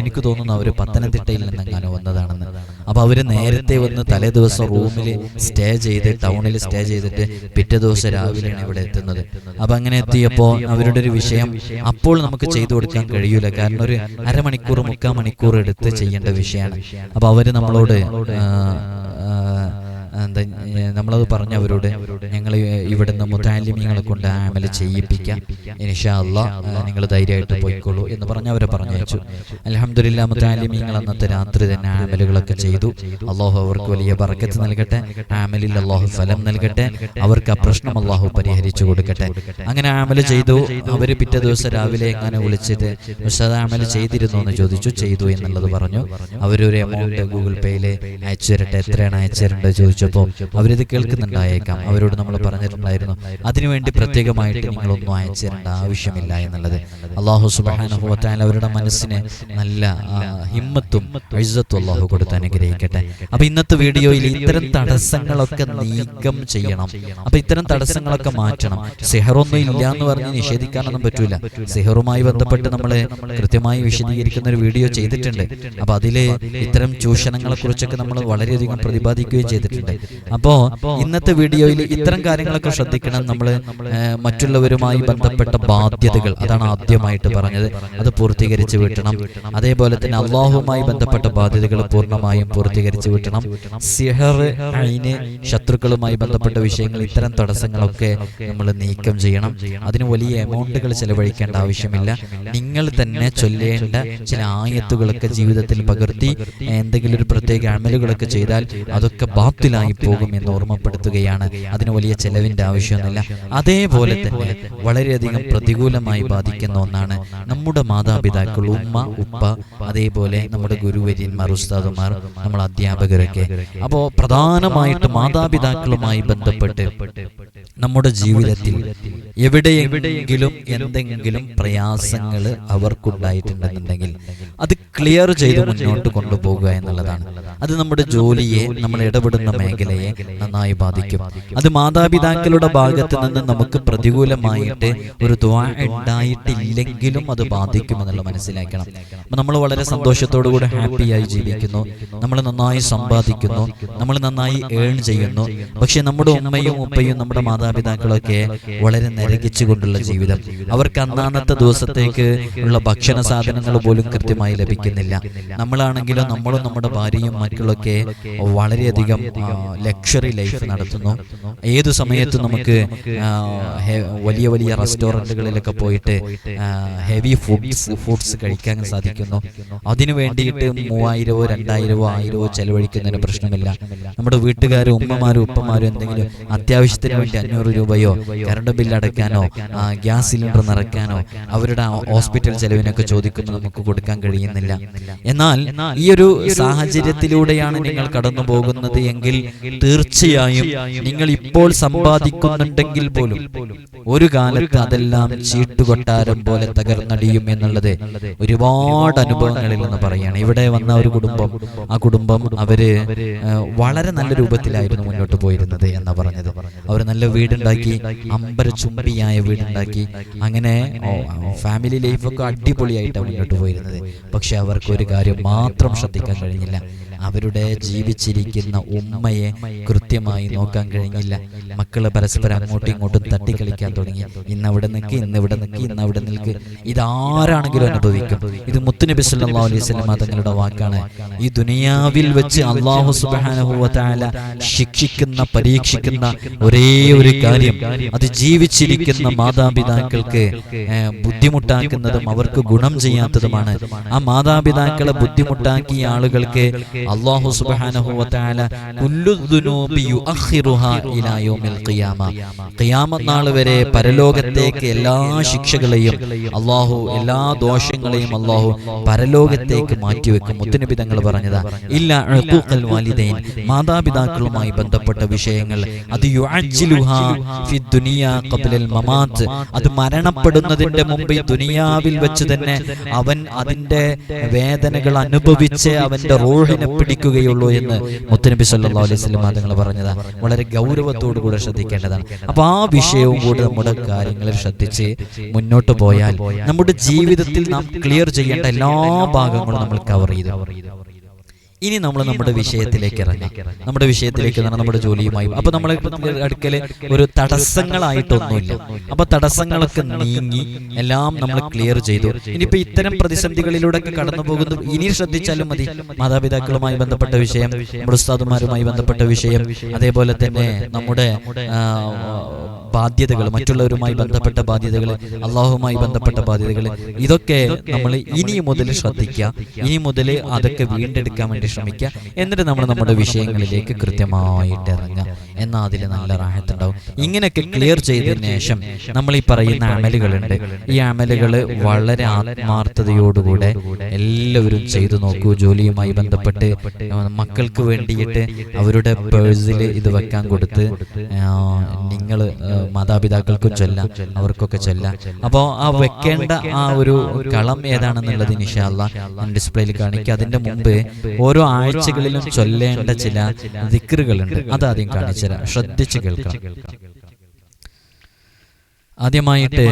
എനിക്ക് തോന്നുന്നു അവർ പത്തനംതിട്ടയിൽ നിന്നെങ്ങാനോ വന്നതാണെന്ന്. അപ്പൊ അവർ നേരത്തെ വന്ന് തലേ ദിവസം റൂമിൽ സ്റ്റേ ചെയ്ത് ടൗണിൽ സ്റ്റേ ചെയ്തിട്ട് പിറ്റേ ദിവസം രാവിലെയാണ് ഇവിടെ എത്തുന്നത്. അപ്പൊ അങ്ങനെ എത്തിയപ്പോൾ അവരുടെ ഒരു വിഷയം അപ്പോൾ നമുക്ക് ചെയ്തു കൊടുക്കാൻ കഴിയൂല. കാരണം ഒരു അരമണിക്കൂർ മുക്കാൽ മണിക്കൂർ എടുത്ത് ചെയ്യേണ്ട വിഷയമാണ്. അപ്പൊ അവർ നമ്മളോട് എന്താ നമ്മളത് പറഞ്ഞു അവരോട് ഞങ്ങൾ ഇവിടുന്ന് മുത്താലിമ്യങ്ങളെ കൊണ്ട് ആമൽ ചെയ്യിപ്പിക്കാം. ഇൻഷാ അല്ലാ നിങ്ങൾ ധൈര്യമായിട്ട് പോയിക്കോളൂ എന്ന് പറഞ്ഞ് അവരെ പറഞ്ഞയച്ചു. അലഹമില്ല മുത്താലിമ്യങ്ങൾ അന്നത്തെ രാത്രി തന്നെ ആമലുകളൊക്കെ ചെയ്തു. അള്ളാഹു അവർക്ക് വലിയ ബറക്കത്ത് നൽകട്ടെ. ആമലിൽ അള്ളാഹു ഫലം നൽകട്ടെ. അവർക്ക് ആ പ്രശ്നം അള്ളാഹു പരിഹരിച്ചു കൊടുക്കട്ടെ. അങ്ങനെ ആമൽ ചെയ്തു. അവർ പിറ്റേ ദിവസം രാവിലെ എങ്ങനെ വിളിച്ചിട്ട് വിശദ ആമൽ ചെയ്തിരുന്നു എന്ന് ചോദിച്ചു. ചെയ്തു എന്നുള്ളത് പറഞ്ഞു. അവരൊരു എമൗണ്ട് ഗൂഗിൾ പേയിൽ അയച്ചു തരട്ടെ. എത്രയാണ് അയച്ചു തരേണ്ടത് ചോദിച്ചപ്പോൾ അവരിത് കേൾക്കുന്നുണ്ടായേക്കാം. അവരോട് നമ്മൾ പറഞ്ഞിട്ടുണ്ടായിരുന്നു. അതിനുവേണ്ടി പ്രത്യേകമായിട്ട് നിങ്ങളൊന്നും അയച്ചു തരേണ്ട ആവശ്യമില്ല എന്നുള്ളത് അള്ളാഹു സുബാനുഭവത്തായാലും അവരുടെ മനസ്സിന് നല്ല ഹിമ്മത്തും എഴുതത്തും അള്ളാഹു കൊടുത്ത് അനുഗ്രഹിക്കട്ടെ. അപ്പൊ ഇന്നത്തെ വീഡിയോയിൽ ഇത്തരം തടസ്സങ്ങളൊക്കെ നീക്കം ചെയ്യണം. അപ്പൊ ഇത്തരം തടസ്സങ്ങളൊക്കെ മാറ്റണം. സിഹറൊന്നും ഇല്ല എന്ന് പറഞ്ഞ് നിഷേധിക്കാനൊന്നും പറ്റൂല. സിഹറുമായി ബന്ധപ്പെട്ട് നമ്മൾ കൃത്യമായി വിശദീകരിക്കുന്ന ഒരു വീഡിയോ ചെയ്തിട്ടുണ്ട്. അപ്പൊ അതിലെ ഇത്തരം ചൂഷണങ്ങളെ കുറിച്ചൊക്കെ നമ്മൾ വളരെയധികം പ്രതിപാദിക്കുകയും ചെയ്തിട്ടുണ്ട് അപ്പോ ഇന്നത്തെ വീഡിയോയിൽ ഇത്തരം കാര്യങ്ങളൊക്കെ ശ്രദ്ധിക്കണം നമ്മൾ മറ്റുള്ളവരുമായി ബന്ധപ്പെട്ട ബാധ്യതകൾ അതാണ് ആദ്യമായിട്ട് പറഞ്ഞത്. അത് പൂർത്തീകരിച്ച് വിട്ടണം. അതേപോലെ തന്നെ അള്ളാഹുമായി ബന്ധപ്പെട്ട ബാധ്യതകൾ പൂർണമായും പൂർത്തീകരിച്ച് വിട്ടണം. സിഹർ അയിന് ശത്രുക്കളുമായി ബന്ധപ്പെട്ട വിഷയങ്ങൾ ഇത്തരം തടസ്സങ്ങളൊക്കെ നമ്മൾ നീക്കം ചെയ്യണം. അതിന് വലിയ എമൗണ്ടുകൾ ചെലവഴിക്കേണ്ട ആവശ്യമില്ല. നിങ്ങൾ തന്നെ ചൊല്ലേണ്ട ചില ആയത്തുകളൊക്കെ ജീവിതത്തിൽ പകർത്തി എന്തെങ്കിലും ഒരു പ്രത്യേക അമലുകളൊക്കെ ചെയ്താൽ അതൊക്കെ ബാത്തിലായി പോകും എന്ന് ഓർമ്മപ്പെടുത്തുകയാണ്. അതിന് വലിയ ചെലവിന്റെ ആവശ്യമൊന്നുമില്ല. അതേപോലെ തന്നെ വളരെയധികം പ്രതികൂലമായി ബാധിക്കുന്ന ഒന്നാണ് നമ്മുടെ മാതാപിതാക്കൾ ഉമ്മ ഉപ്പ അതേപോലെ നമ്മുടെ ഗുരുവര്യന്മാർ ഉസ്താദുമാർ നമ്മൾ അധ്യാപകരൊക്കെ. അപ്പോ പ്രധാനമായിട്ട് മാതാപിതാക്കളുമായി ബന്ധപ്പെട്ട് നമ്മുടെ ജീവിതത്തിൽ എവിടെയെങ്കിലും എന്തെങ്കിലും പ്രയാസങ്ങൾ അവർക്കുണ്ടായിട്ടുണ്ടെന്നുണ്ടെങ്കിൽ അത് ക്ലിയർ ചെയ്ത് മുന്നോട്ട് കൊണ്ടുപോകുക എന്നുള്ളതാണ്. അത് നമ്മുടെ ജോലിയെ നമ്മൾ ഇടപെടുന്ന മേഖലയെ നന്നായി ബാധിക്കും. അത് മാതാപിതാക്കളുടെ ഭാഗത്ത് നിന്ന് നമുക്ക് പ്രതികൂലമായിട്ട് ഒരു ദ്വാ ഉണ്ടായിട്ടില്ലെങ്കിലും അത് ബാധിക്കുമെന്നുള്ള മനസ്സിലാക്കണം. നമ്മൾ വളരെ സന്തോഷത്തോടു കൂടെ ഹാപ്പിയായി ജീവിക്കുന്നു. നമ്മൾ നന്നായി സമ്പാദിക്കുന്നു. നമ്മൾ നന്നായി ഏൺ ചെയ്യുന്നു. പക്ഷെ നമ്മുടെ ഉമ്മയും ഉപ്പയും നമ്മുടെ മാതാപിതാക്കളൊക്കെ വളരെ നരകിച്ചു കൊണ്ടുള്ള ജീവിതം. അവർക്ക് അന്നാന്നത്തെ ദിവസത്തേക്ക് ഉള്ള ഭക്ഷണ സാധനങ്ങൾ പോലും കൃത്യമായി ലഭിക്കുന്നില്ല. നമ്മളാണെങ്കിലും നമ്മളും നമ്മുടെ ഭാര്യയും മക്കളൊക്കെ വളരെയധികം ലക്ഷറി ലൈഫ് നടത്തുന്നു. ഏത് സമയത്തും നമുക്ക് വലിയ വലിയ റെസ്റ്റോറന്റുകളിലൊക്കെ പോയിട്ട് ഹെവി ഫുഡ്സ് ഫുഡ്സ് കഴിക്കാൻ സാധിക്കുന്നു. അതിനു വേണ്ടിയിട്ട് മൂവായിരവോ രണ്ടായിരമോ ആയിരമോ ചെലവഴിക്കുന്നതിന് പ്രശ്നമില്ല. നമ്മുടെ വീട്ടുകാരും ഉമ്മമാരും ഉപ്പമാരും എന്തെങ്കിലും അത്യാവശ്യത്തിന് വേണ്ടി അഞ്ഞൂറ് രൂപയോ കറണ്ട് ബില്ല് അടയ്ക്കാനോ ഗ്യാസ് സിലിണ്ടർ നിറയ്ക്കാനോ അവരുടെ ഹോസ്പിറ്റൽ ചെലവിനൊക്കെ ചോദിക്കുന്നു നമുക്ക് കൊടുക്കാൻ കഴിയുന്നില്ല. എന്നാൽ ഈ ഒരു സാഹചര്യത്തിലൂടെയാണ് നിങ്ങൾ കടന്നു പോകുന്നത് എങ്കിൽ തീർച്ചയായും നിങ്ങൾ ഇപ്പോൾ സമ്പാദിക്കുന്നുണ്ടെങ്കിൽ പോലും ഒരു കാലത്ത് അതെല്ലാം ചീട്ടുകൊട്ടാരം പോലെ തകർന്നടിയും എന്നുള്ളത് ഒരുപാട് അനുഭവങ്ങളിൽ നിന്ന് പറയാണ്. ഇവിടെ വന്ന ഒരു കുടുംബം ആ കുടുംബം അവർ വളരെ നല്ല രൂപത്തിലായിരുന്നു മുന്നോട്ട് പോയിരുന്നത് എന്ന് പറഞ്ഞത്. അവർ നല്ല വീടുണ്ടാക്കി അമ്പര ചുമ്പിയായ വീടുണ്ടാക്കി. അങ്ങനെ ഫാമിലി ലൈഫൊക്കെ അടിപൊളിയായിട്ടാണ് മുന്നോട്ട് പോയിരുന്നത്. പക്ഷെ അവർക്ക് ഒരു കാര്യം മാത്രം ശ്രദ്ധിക്കാൻ കഴിഞ്ഞില്ല. അവരുടെ ജീവിച്ചിരിക്കുന്ന ഉമ്മയെ കൃത്യമായി നോക്കാൻ കഴിഞ്ഞില്ല. മക്കൾ പരസ്പരം അങ്ങോട്ടും ഇങ്ങോട്ടും തട്ടിക്കളിക്കാൻ തുടങ്ങി. ഇന്ന് അവിടെ നിൽക്ക് ഇന്ന് ഇവിടെ നിൽക്ക് ഇന്ന് അവിടെ നിൽക്ക്. ഇതാരാണെങ്കിലും അനുഭവിക്കും. ഇത് മുത്തുനബി സല്ലല്ലാഹു അലൈഹി തങ്ങളുടെ വാക്കാണ്. ഈ ദുനിയാവിൽ വെച്ച് അള്ളാഹു തആല ശിക്ഷിക്കുന്ന പരീക്ഷിക്കുന്ന ഒരേ ഒരു കാര്യം. അത് ജീവിച്ചിരിക്കുന്ന മാതാപിതാക്കൾക്ക് ബുദ്ധിമുട്ടാക്കുന്നതും അവർക്ക് ഗുണം ചെയ്യാത്തതുമാണ്. ആ മാതാപിതാക്കളെ ബുദ്ധിമുട്ടാക്കിയ ആളുകൾക്ക് അള്ളാഹു നാൾ വരെ പരലോകത്തേക്ക് എല്ലാ ശിക്ഷകളെയും അള്ളാഹു എല്ലാ ദോഷങ്ങളെയും അള്ളാഹു പരലോകത്തേക്ക് മാറ്റിവെക്കും. മുത്തുനബി തങ്ങൾ പറഞ്ഞതാ ഇല്ല വാലിദൈൻ മാതാപിതാക്കളുമായി ബന്ധപ്പെട്ട വിഷയങ്ങൾ. അത് മമാത്ത്. അത് മരണപ്പെടുന്നതിന്റെ മുമ്പ് ഈ ദുനിയാവിൽ വെച്ച് തന്നെ അവൻ അതിന്റെ വേദനകൾ അനുഭവിച്ച് അവന്റെ റൂഹിനെ പിടിക്കുകയുള്ളൂ എന്ന് മുത്തനബി സല്ലാ അലൈഹി വസല്ലം തങ്ങൾ പറഞ്ഞത്. വളരെ ഗൗരവത്തോടു കൂടെ ശ്രദ്ധിക്കേണ്ടതാണ്. അപ്പൊ ആ വിഷയവും കൂടി നമ്മുടെ കാര്യങ്ങളിൽ ശ്രദ്ധിച്ച് മുന്നോട്ട് പോയാൽ നമ്മുടെ ജീവിതത്തിൽ നാം ക്ലിയർ ചെയ്യേണ്ട എല്ലാ ഭാഗങ്ങളും നമ്മൾ കവർ ചെയ്തു. ഇനി നമ്മൾ നമ്മുടെ വിഷയത്തിലേക്ക് ഇറങ്ങാം. നമ്മുടെ വിഷയത്തിലേക്ക് പറഞ്ഞാൽ നമ്മുടെ ജോലിയുമായി അപ്പൊ നമ്മളെ അടുക്കൽ ഒരു തടസ്സങ്ങളായിട്ടൊന്നുമില്ല. അപ്പൊ തടസ്സങ്ങളൊക്കെ നീങ്ങി എല്ലാം നമ്മൾ ക്ലിയർ ചെയ്തു. ഇനിയിപ്പോ ഇത്തരം പ്രതിസന്ധികളിലൂടെ ഒക്കെ കടന്നു പോകുന്നു ഇനി ശ്രദ്ധിച്ചാലും മതി. മാതാപിതാക്കളുമായി ബന്ധപ്പെട്ട വിഷയം നമ്മുടെ ഉസ്താദുമാരുമായി ബന്ധപ്പെട്ട വിഷയം അതേപോലെ തന്നെ നമ്മുടെ ബാധ്യതകൾ മറ്റുള്ളവരുമായി ബന്ധപ്പെട്ട ബാധ്യതകൾ അള്ളാഹുമായി ബന്ധപ്പെട്ട ബാധ്യതകൾ ഇതൊക്കെ നമ്മൾ ഇനി മുതൽ ശ്രദ്ധിക്കുക ഇനി മുതൽ അതൊക്കെ വീണ്ടെടുക്കാൻ വേണ്ടി ശ്രമിക്കുക എന്നിട്ട് നമ്മൾ നമ്മുടെ വിഷയങ്ങളിലേക്ക് കൃത്യമായിട്ട് ഇറങ്ങുക. എന്നാൽ അതിൽ നല്ല റാഹത്തുണ്ടാവും. ഇങ്ങനെയൊക്കെ ക്ലിയർ ചെയ്തതിന് ശേഷം നമ്മൾ ഈ പറയുന്ന അമലുകളുണ്ട്. ഈ അമലുകൾ വളരെ ആത്മാർത്ഥതയോടുകൂടെ എല്ലാവരും ചെയ്തു നോക്കൂ. ജോലിയുമായി ബന്ധപ്പെട്ട് മക്കൾക്ക് വേണ്ടിയിട്ട് അവരുടെ പേഴ്സിൽ ഇത് വെക്കാൻ കൊടുത്ത് നിങ്ങൾ മാതാപിതാക്കൾക്കും ചൊല്ലാം അവർക്കൊക്കെ ചൊല്ലാം. അപ്പോൾ ആ വെക്കേണ്ട ആ ഒരു കളം ഏതാണെന്നുള്ളത് നിഷാല്ല ഡിസ്പ്ലേയിൽ കാണിക്കുക അതിന്റെ മുമ്പ് ഓരോ ആഴ്ചകളിലും ചൊല്ലേണ്ട ചില ദിക്കറുകളുണ്ട് അതാദ്യം കാണിച്ചുതരാം ശ്രദ്ധിച്ച് കേൾക്കാം. ആദ്യമായിട്ട്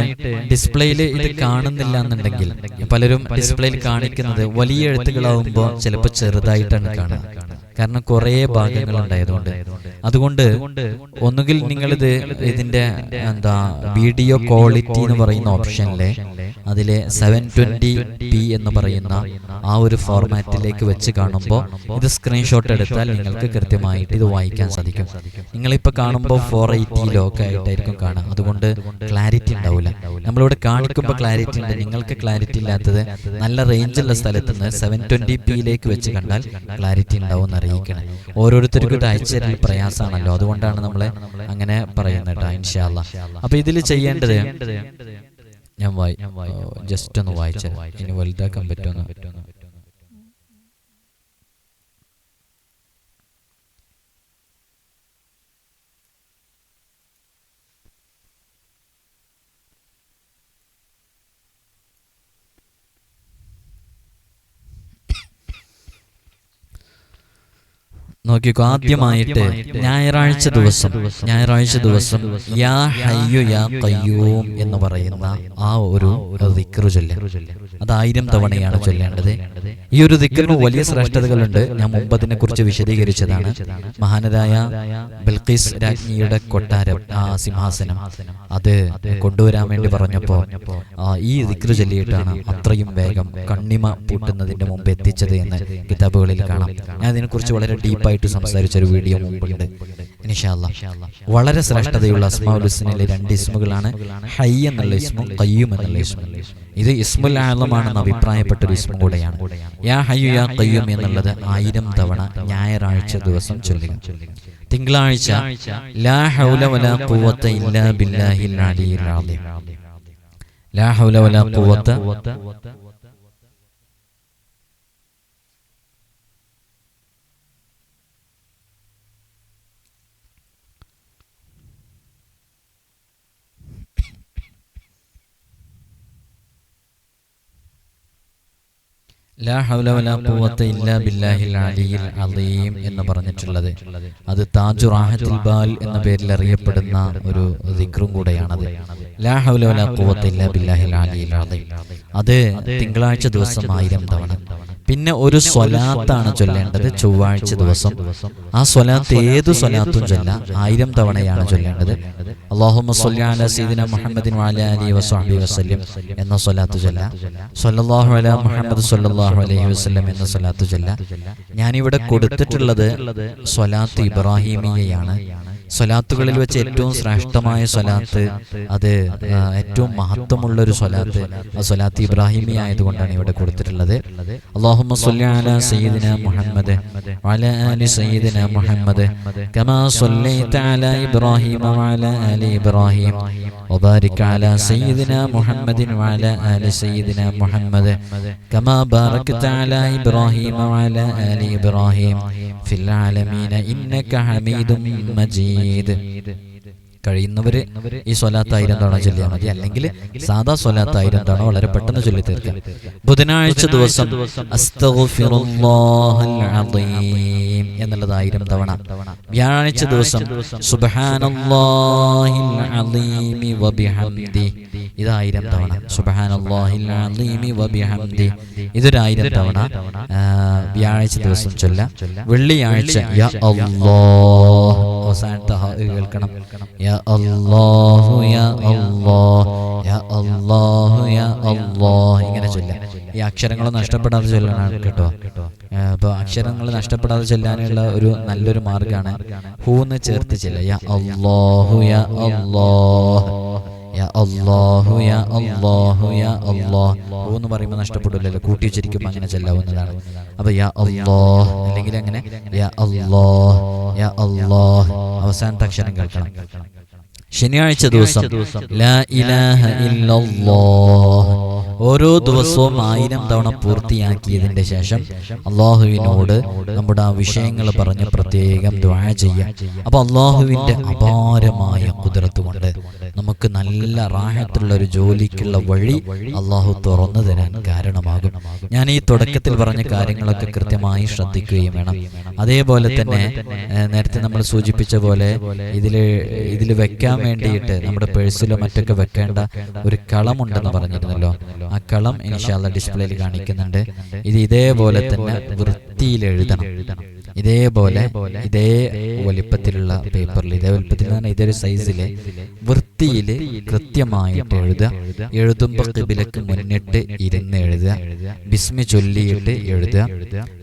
ഡിസ്പ്ലേയിൽ ഇത് കാണുന്നില്ല എന്നുണ്ടെങ്കിൽ പലരും ഡിസ്പ്ലേയിൽ കാണിക്കുന്നത് വലിയ എഴുത്തുകളാവുമ്പോൾ ചിലപ്പോൾ ചെറുതായിട്ടാണ് കാണുക. കാരണം കുറേ ഭാഗങ്ങൾ ഉണ്ടായതുകൊണ്ട് അതുകൊണ്ട് ഒന്നുകിൽ നിങ്ങളിത് ഇതിന്റെ എന്താ വീഡിയോ ക്വാളിറ്റി എന്ന് പറയുന്ന ഓപ്ഷനിലെ അതിലെ സെവൻ ട്വന്റി പി എന്ന് പറയുന്ന ആ ഒരു ഫോർമാറ്റിലേക്ക് വെച്ച് കാണുമ്പോൾ ഇത് സ്ക്രീൻഷോട്ട് എടുത്താൽ നിങ്ങൾക്ക് കൃത്യമായിട്ട് ഇത് വായിക്കാൻ സാധിക്കും. നിങ്ങളിപ്പോൾ കാണുമ്പോൾ ഫോർ എയ്റ്റിയിലോ ഒക്കെ ആയിട്ടായിരിക്കും കാണുക. അതുകൊണ്ട് ക്ലാരിറ്റി ഉണ്ടാവില്ല. നമ്മളിവിടെ കാണിക്കുമ്പോൾ ക്ലാരിറ്റി ഉണ്ട്. നിങ്ങൾക്ക് ക്ലാരിറ്റി ഇല്ലാത്തത് നല്ല റേഞ്ചുള്ള സ്ഥലത്ത് നിന്ന് സെവൻ ട്വന്റി പിയിലേക്ക് വെച്ച് കണ്ടാൽ ക്ലാരിറ്റി ഉണ്ടാവും അറിയിക്കണം. ഓരോരുത്തർക്കും ഇത് അയച്ചു തരൽ പ്രയാസമാണല്ലോ. അതുകൊണ്ടാണ് നമ്മൾ അങ്ങനെ പറയുന്നത് കേട്ടോ ഇൻഷാല്ല അപ്പൊ ഇതിൽ ചെയ്യേണ്ടത് ഞാൻ വായി ജസ്റ്റ് ഒന്ന് വായിച്ചു ഇനി വലുതാക്കാൻ പറ്റുമെന്ന് നോക്കിക്കോ ആദ്യമായിട്ട് ഞായറാഴ്ച ദിവസം ഞായറാഴ്ച ദിവസം യാ ഹയ്യു യാ കയ്യൂം എന്ന് പറയുന്ന ആ ഒരു ദിക്റ് ചൊല്ല. അത് ആയിരം തവണയാണ് ചൊല്ലേണ്ടത്. ഈ ഒരു ദിക്റിന് വലിയ ശ്രേഷ്ഠതകളുണ്ട്. ഞാൻ മുമ്പ് അതിനെ കുറിച്ച് വിശദീകരിച്ചതാണ്. മഹാനരായ ബിൽഖീസ് രാജ്ഞിയുടെ കൊട്ടാരം ആ സിംഹാസനം അത് കൊണ്ടുവരാൻ വേണ്ടി പറഞ്ഞപ്പോ ഈ ദിക്റ് ചൊല്ലിയിട്ടാണ് അത്രയും വേഗം കണ്ണിമ പൂട്ടുന്നതിന്റെ മുമ്പ് എത്തിച്ചത് എന്ന് കിതാബുകളിൽ കാണാം. ഞാൻ ഇതിനെക്കുറിച്ച് വളരെ ഡീപ്പായിട്ട് സംസാരിച്ച ഒരു വീഡിയോ മുമ്പുണ്ട്. ഇൻഷാല്ലാ വളരെ ശ്രേഷ്ഠതയുള്ള അസ്മാഉൽ ഹുസ്നയിലെ രണ്ട് ഇസ്മുകളാണ് ഹൈ എന്നുള്ള ഇസ്മും കയ്യും എന്നുള്ള ഇസ്മും. ഇത് ഇസ്മുൽ ആലമാണെന്ന് അഭിപ്രായപ്പെട്ട ഒരു ഇസ്മും കൂടെയാണ്. യാ ഹയ്യു യാ കയ്യും എന്നുള്ളത് ആയിരം തവണ ഞായറാഴ്ച ദിവസം ചൊല്ലുക. തിങ്കളാഴ്ച ലാ ഹൗല വലാ ഖുവത ഇല്ലാ ബില്ലാഹിൽ അലിയിൽ അലീം. ലാ ഹൗല വലാ ഖുവത ലാ ഹൗല വലാ ഇല്ലാ ബില്ലാഹിൽ അലിയിൽ അലീം എന്ന് പറഞ്ഞിട്ടുള്ളത്. അത് താജു റാഹത്തുൽ ബാൽ എന്ന പേരിൽ അറിയപ്പെടുന്ന ഒരു ദിക്റും കൂടെയാണത് ലാ ഹൗല വലാ ഇല്ലാ ബില്ലാഹിൽ അലിയിൽ അലീം അത് തിങ്കളാഴ്ച ദിവസം ആയിരം തവണ. പിന്നെ ഒരു സ്വലാത്താണ് ചൊല്ലേണ്ടത് ചൊവ്വാഴ്ച ദിവസം. ആ സ്വലാത്ത് ഏത് സ്വലാത്തും ചൊല്ല. ആയിരം തവണയാണ് ചൊല്ലേണ്ടത്. അള്ളാഹുമ്മ സ്വല്ലി അലാ സീദിന മുഹമ്മദിൻ അലിഹി വസഹ്ബിഹി വസല്ലം എന്ന സ്വലാത്ത് ചൊല്ല. സ്വല്ലല്ലാഹു അലാ മുഹമ്മദ് സ്വല്ലല്ലാഹു അലൈഹി വസല്ലം എന്ന സ്വലാത്ത് ചൊല്ല. ഞാനിവിടെ കൊടുത്തിട്ടുള്ളത് സ്വലാത്ത് ഇബ്രാഹിമിയയാണ്. സ്വലാത്തുകളിൽ വെച്ച് ഏറ്റവും ശ്രേഷ്ഠമായ സ്വലാത്ത് അത് ആ, ഏറ്റവും മഹത്വമുള്ള ഒരു സ്വലാത്ത് ആ സ്വലാത്ത് ഇബ്രാഹിമി ആയതുകൊണ്ടാണ് ഇവിടെ കൊടുത്തിട്ടുള്ളത് അള്ളാഹുമ്മ സ്വല്ലി അലാ സയ്യിദിന മുഹമ്മദ് വഅലാ ആലി സയ്യിദിന മുഹമ്മദ് കമാ സ്വല്ലൈത അലാ ഇബ്രാഹിമ വഅലാ ആലി ഇബ്രാഹിം وبارك على سيدنا محمد وعلى آل سيدنا محمد كما باركت على إبراهيم وعلى آل إبراهيم في العالمين إنك حميد مجيد കഴിയുന്നവര് ഈ സ്വലാത്ത് ആയിരം തവണ ചൊല്ലിയാൽ മതി. അല്ലെങ്കിൽ സാധാ സ്വലാത്ത് ആയിരം തവണ വളരെ പെട്ടെന്ന് ചൊല്ലി തീർക്കാം ബുധനാഴ്ച ദിവസം എന്നുള്ളത് ആയിരം തവണ. വ്യാഴാഴ്ച ദിവസം സുബാനി ഇതായിരം തവണ. വബിഹംദി. ഇതൊരായിരം തവണ. വ്യാഴാഴ്ച ദിവസം ചൊല്ല. വെള്ളിയാഴ്ച യാ അവസാനത്തെ കേൾക്കണം. യാ അല്ലാഹു യാ യാ അല്ലാഹു യാ ഇങ്ങനെ ചൊല്ലാം. ഈ അക്ഷരങ്ങൾ നഷ്ടപ്പെടാതെ ചൊല്ലാനാണ് കേട്ടോ. അപ്പോൾ അക്ഷരങ്ങൾ നഷ്ടപ്പെടാതെ ചൊല്ലാനുള്ള ഒരു നല്ലൊരു മാർഗമാണ് ഹൂന്ന് ചേർത്ത് ചെല്ലുക യാ അല്ലാഹു യാ അല്ലാഹ്. യാ യാ എന്ന് പറയുമ്പോൾ നഷ്ടപ്പെടില്ലല്ലോ കൂട്ടി വെച്ചിരിക്കുമ്പോൾ അങ്ങനെ ചെല്ലാവുന്നതാണ്. അപ്പൊ യാ അല്ലാഹ് അല്ലെങ്കിൽ അങ്ങനെ യാ അല്ലാഹ് യാ അവസാനത്തെ അക്ഷരം കേൾക്കണം. ശനിയാഴ്ച ദിവസം. ലാ ഇലാഹ ഇല്ലല്ലാഹ്. ഓരോ ദിവസവും ആയിരം തവണ പൂർത്തിയാക്കിയതിന്റെ ശേഷം അള്ളാഹുവിനോട് നമ്മുടെ ആ വിഷയങ്ങൾ പറഞ്ഞ് പ്രത്യേകം ദ്വാഴ ചെയ്യാം അപ്പൊ അള്ളാഹുവിന്റെ അപാരമായ കുതിരത്ത് കൊണ്ട് നമുക്ക് നല്ല റാഹത്തുള്ള ഒരു ജോലിക്കുള്ള വഴി അള്ളാഹു തുറന്നു തരാൻ കാരണമാകും. ഞാൻ ഈ തുടക്കത്തിൽ പറഞ്ഞ കാര്യങ്ങളൊക്കെ കൃത്യമായി ശ്രദ്ധിക്കുകയും വേണം. അതേപോലെ തന്നെ നേരത്തെ നമ്മൾ സൂചിപ്പിച്ച പോലെ ഇതിൽ ഇതിൽ വെക്കാൻ വേണ്ടിയിട്ട് നമ്മുടെ പേഴ്സിലോ മറ്റൊക്കെ വെക്കേണ്ട ഒരു കളമുണ്ടെന്ന് പറഞ്ഞിരുന്നല്ലോ. ആ കളം ഇൻഷാല്ല ഡിസ്പ്ലേയിൽ കാണിക്കുന്നുണ്ട്. ഇത് ഇതേപോലെ തന്നെ വൃത്തിയിൽ എഴുതണം. ഇതേപോലെ ഇതേ വലിപ്പത്തിലുള്ള പേപ്പറിൽ ഇതേ വലിപ്പത്തിൽ തന്നെ ഇതേ ഒരു സൈസിൽ വൃത്തിയിൽ കൃത്യമായിട്ട് എഴുതുക. എഴുതുമ്പോൾ കിബിലക്ക് മുന്നിട്ട് ഇരുന്ന് എഴുതുക. ബിസ്മി ചൊല്ലിയിട്ട് എഴുതുക.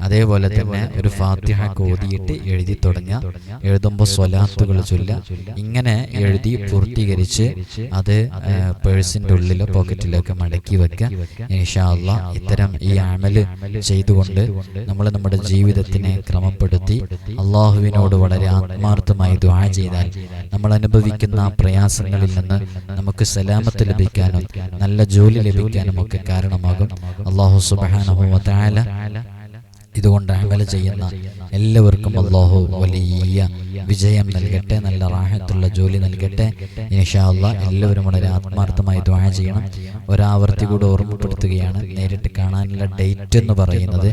അതേപോലെ തന്നെ ഒരു ഫാത്തിഹ കോതിയിട്ട് എഴുതി തുടങ്ങുക. എഴുതുമ്പോൾ സ്വലാത്തുകൾ ചൊല്ലുക. ഇങ്ങനെ എഴുതി പൂർത്തീകരിച്ച് അത് പേഴ്സിന്റെ ഉള്ളിലോ പോക്കറ്റിലൊക്കെ മടക്കി വെക്കുക. ഇത്തരം ഈ അമൽ ചെയ്തുകൊണ്ട് നമ്മൾ നമ്മുടെ ജീവിതത്തിനെ ക്രമപ്പെടുത്തി അള്ളാഹുവിനോട് വളരെ ആത്മാർത്ഥമായി ദ്വാ ചെയ്താൽ നമ്മൾ അനുഭവിക്കുന്ന പ്രയാസങ്ങളിൽ നിന്ന് നമുക്ക് സലാമത്ത് ലഭിക്കാനും നല്ല ജോലി ലഭിക്കാനും ഒക്കെ കാരണമാകും. അള്ളാഹു സുബാന ഇതുകൊണ്ട് അമല ചെയ്യുന്ന എല്ലാവർക്കും അള്ളാഹു വലിയ വിജയം നൽകട്ടെ നല്ല റാഹത്തുള്ള ജോലി നൽകട്ടെ. ഇൻഷാ അള്ളാ എല്ലാവരും വളരെ ആത്മാർത്ഥമായി ദ്വാഹ ചെയ്യണം. ഒരാവർത്തി കൂടെ ഓർമ്മപ്പെടുത്തുകയാണ്. നേരിട്ട് കാണാനുള്ള ഡേറ്റ് എന്ന് പറയുന്നത്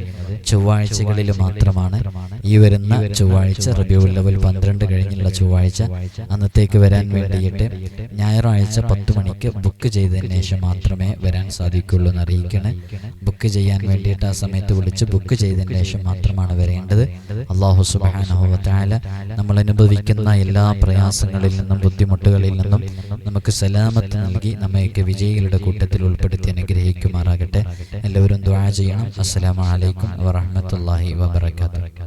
ചൊവ്വാഴ്ചകളിൽ മാത്രമാണ്. ഈ വരുന്ന ചൊവ്വാഴ്ച റബിയുൽ ലെവൽ പന്ത്രണ്ട് കഴിഞ്ഞുള്ള ചൊവ്വാഴ്ച. അന്നത്തേക്ക് വരാൻ വേണ്ടിയിട്ട് ഞായറാഴ്ച പത്ത് മണിക്ക് ബുക്ക് ചെയ്തതിന് ശേഷം മാത്രമേ വരാൻ സാധിക്കുള്ളൂ എന്ന് അറിയിക്കണേ. ബുക്ക് ചെയ്യാൻ വേണ്ടിയിട്ട് ആ സമയത്ത് വിളിച്ച് ബുക്ക് ചെയ്തതിന് ശേഷം മാത്രമാണ് വരേണ്ടത്. അള്ളാഹു സുബാനഹുല നമ്മൾ അനുഭവിക്കുന്ന എല്ലാ പ്രയാസങ്ങളിൽ നിന്നും ബുദ്ധിമുട്ടുകളിൽ നിന്നും നമുക്ക് സലാമത്ത് നൽകി നമ്മയൊക്കെ വിജയികളുടെ കൂട്ടത്തിൽ ഉൾപ്പെടുത്തി അനുഗ്രഹിക്കുമാറാകട്ടെ. എല്ലാവരും ദ്വാ ചെയ്യണം. അസ്സലാമു അലൈക്കും വറഹ്മത്തുള്ളാഹി വബറകാതുഹു.